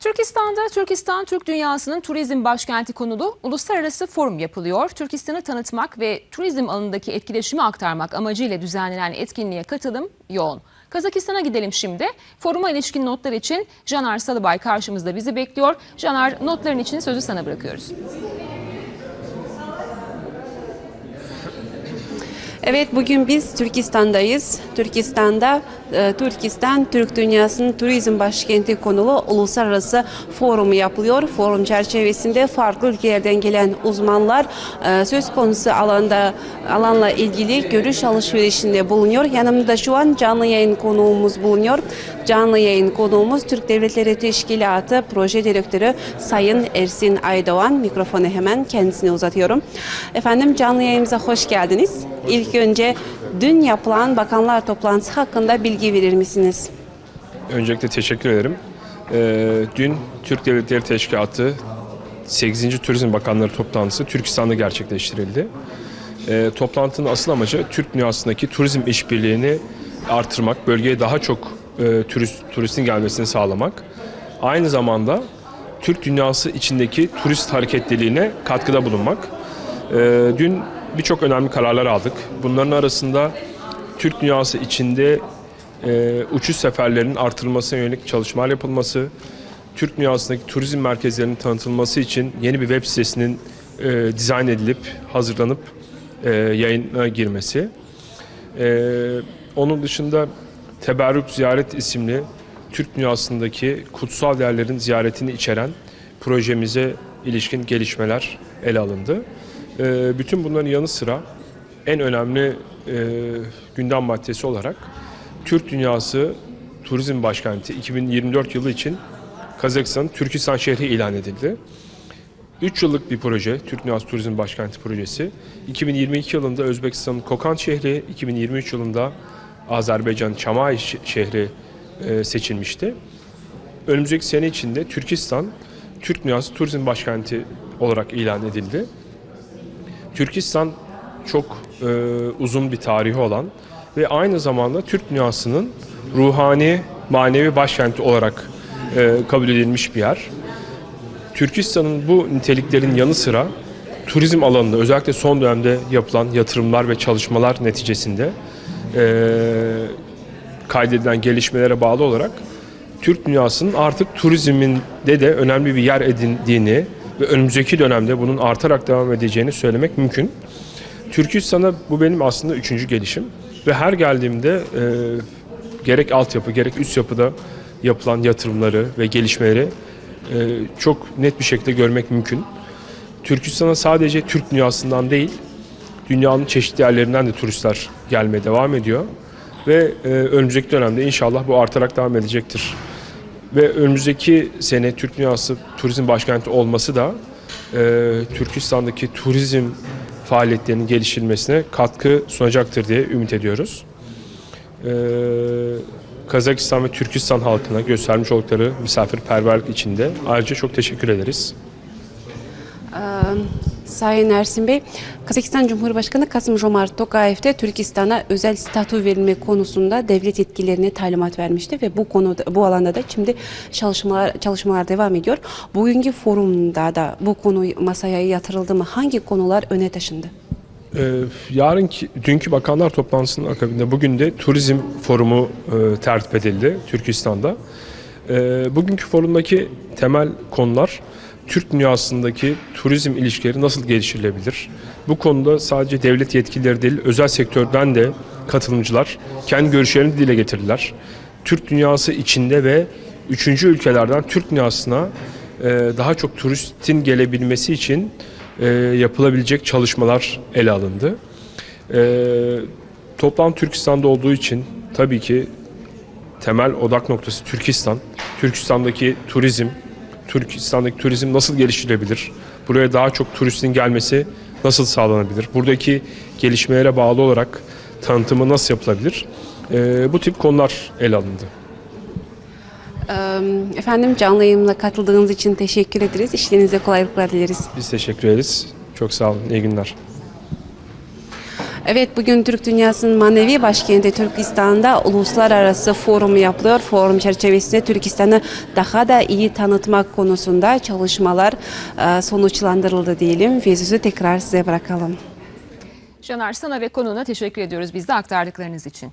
Türkistan'da Türkistan Türk Dünyası'nın turizm başkenti konulu uluslararası forum yapılıyor. Türkistan'ı tanıtmak ve turizm alanındaki etkileşimi aktarmak amacıyla düzenlenen etkinliğe katılım yoğun. Kazakistan'a gidelim şimdi. Foruma ilişkin notlar için Caner Salıbay karşımızda bizi bekliyor. Caner notların için sözü sana bırakıyoruz. Evet bugün biz Türkistan'dayız. Türkistan'da Türkistan Türk Dünyası'nın turizm başkenti konulu uluslararası forumu yapılıyor. Forum çerçevesinde farklı ülkelerden gelen uzmanlar e, söz konusu alanda alanla ilgili görüş alışverişinde bulunuyor. Yanımda şu an canlı yayın konuğumuz bulunuyor. Canlı yayın konuğumuz Türk Devletleri Teşkilatı Proje Direktörü Sayın Ersin Aydoğan. Mikrofonu hemen kendisine uzatıyorum. Efendim canlı yayınımıza hoş geldiniz. İlk önce dün yapılan bakanlar toplantısı hakkında bilgi verir misiniz? Öncelikle teşekkür ederim. Ee, dün Türk Devletleri Teşkilatı 8. Turizm Bakanları toplantısı Türkistan'da gerçekleştirildi. Ee, toplantının asıl amacı Türk dünyasındaki turizm işbirliğini artırmak, bölgeye daha çok e, turist, turistin gelmesini sağlamak. Aynı zamanda Türk dünyası içindeki turist hareketliliğine katkıda bulunmak. Ee, dün birçok önemli kararlar aldık. Bunların arasında Türk dünyası içinde e, uçuş seferlerinin artırılmasına yönelik çalışmalar yapılması, Türk dünyasındaki turizm merkezlerinin tanıtılması için yeni bir web sitesinin e, dizayn edilip, hazırlanıp e, yayına girmesi. E, onun dışında Teberrük Ziyaret isimli Türk dünyasındaki kutsal yerlerin ziyaretini içeren projemize ilişkin gelişmeler ele alındı. E, bütün bunların yanı sıra en önemli e, gündem maddesi olarak Türk Dünyası Turizm Başkenti 2024 yılı için Kazakistan Türkistan şehri ilan edildi. 3 yıllık bir proje, Türk Dünyası Turizm Başkenti projesi. 2022 yılında Özbekistan'ın Kokan şehri, 2023 yılında Azerbaycan Çamay şehri e, seçilmişti. Önümüzdeki sene içinde Türkistan Türk Dünyası Turizm Başkenti olarak ilan edildi. Türkistan çok e, uzun bir tarihi olan ve aynı zamanda Türk dünyasının ruhani, manevi başkenti olarak e, kabul edilmiş bir yer. Türkistan'ın bu niteliklerin yanı sıra turizm alanında özellikle son dönemde yapılan yatırımlar ve çalışmalar neticesinde e, kaydedilen gelişmelere bağlı olarak Türk dünyasının artık turizminde de önemli bir yer edindiğini ve önümüzdeki dönemde bunun artarak devam edeceğini söylemek mümkün. Türkistan'a bu benim aslında üçüncü gelişim ve her geldiğimde e, gerek altyapı gerek üst yapıda yapılan yatırımları ve gelişmeleri e, çok net bir şekilde görmek mümkün. Türkistan'a sadece Türk dünyasından değil, dünyanın çeşitli yerlerinden de turistler gelmeye devam ediyor. Ve e, önümüzdeki dönemde inşallah bu artarak devam edecektir. Ve önümüzdeki sene Türk Dünyası Turizm Başkenti olması da e, Türkistan'daki turizm faaliyetlerinin geliştirilmesine katkı sunacaktır diye ümit ediyoruz. E, Kazakistan ve Türkistan halkına göstermiş oldukları misafirperverlik için de ayrıca çok teşekkür ederiz. Sayın Ersin Bey, Kazakistan Cumhurbaşkanı Kasım Jomart Tokayev Türkistan'a özel statü verilme konusunda devlet yetkilerine talimat vermişti ve bu konuda bu alanda da şimdi çalışmalar çalışmalar devam ediyor. Bugünkü forumda da bu konu masaya yatırıldı mı? Hangi konular öne taşındı? Ee, yarınki, dünkü bakanlar toplantısının akabinde bugün de turizm forumu e, tertip edildi Türkistan'da. Ee, bugünkü forumdaki temel konular Türk dünyasındaki turizm ilişkileri nasıl geliştirilebilir? Bu konuda sadece devlet yetkilileri değil, özel sektörden de katılımcılar kendi görüşlerini dile getirdiler. Türk dünyası içinde ve üçüncü ülkelerden Türk dünyasına e, daha çok turistin gelebilmesi için e, yapılabilecek çalışmalar ele alındı. E, toplam Türkistan'da olduğu için tabii ki temel odak noktası Türkistan. Türkistan'daki turizm, Türkistan'daki turizm nasıl geliştirilebilir? Buraya daha çok turistin gelmesi nasıl sağlanabilir? Buradaki gelişmelere bağlı olarak tanıtımı nasıl yapılabilir? E, bu tip konular ele alındı. Ee, Efendim canlı yayınla katıldığınız için teşekkür ederiz. İşlerinize kolaylıklar dileriz. Biz teşekkür ederiz. Çok sağ olun. İyi günler. Evet bugün Türk Dünyası'nın manevi başkenti Türkistan'da uluslararası forum yapılıyor. Forum çerçevesinde Türkistan'ı daha da iyi tanıtmak konusunda çalışmalar e, sonuçlandırıldı diyelim ve sözü tekrar size bırakalım. Caner sana ve konuğuna teşekkür ediyoruz biz de aktardıklarınız için.